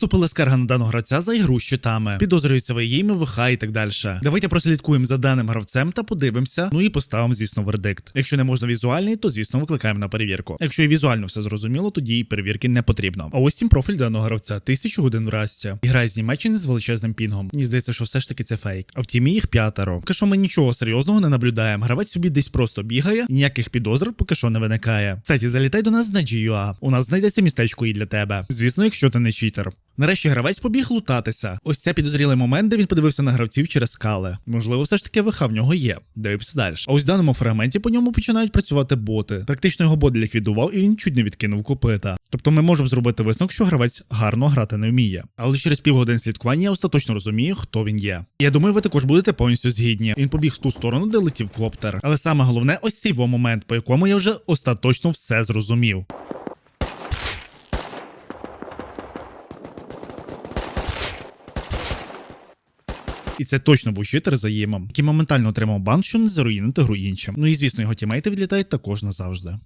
Поступила скарга на даного гравця за ігру з щитами. Підозрюється ВІМ, ВХ і так далі. Давайте прослідкуємо за даним гравцем та подивимося. Ну і поставимо, звісно, вердикт. Якщо не можна візуальний, то звісно викликаємо на перевірку. Якщо і візуально все зрозуміло, тоді і перевірки не потрібно. А ось сім профіль даного гравця, тисячу годин в расті. Грає з Німеччини з величезним пінгом. Мені здається, що все ж таки це фейк. А в тімі їх п'ятеро. Поки що ми нічого серйозного не наблюдаємо. Гравець собі десь просто бігає, ніяких підозр поки що не виникає. Кстати, залітай до нас на GUA. У нас знайдеться містечко і для тебе. Звісно, якщо ти не читер. Нарешті гравець побіг лутатися. Ось це підозрілий момент, де він подивився на гравців через скали. Можливо, все ж таки ВХ в нього є. Дивимося далі. А ось в даному фрагменті по ньому починають працювати боти. Практично його бот ліквідував, і він чуть не відкинув копита. Тобто ми можемо зробити висновок, що гравець гарно грати не вміє. Але через півгодин слідкування я остаточно розумію, хто він є. Я думаю, ви також будете повністю згідні. Він побіг в ту сторону, де летів коптер. Але саме головне, ось цей момент, по якому я вже остаточно все зрозумів. І це точно був щитер за їмом, який моментально отримав бан, що не заруїнити гру іншим. Ну і звісно, його тімейти відлітають також назавжди.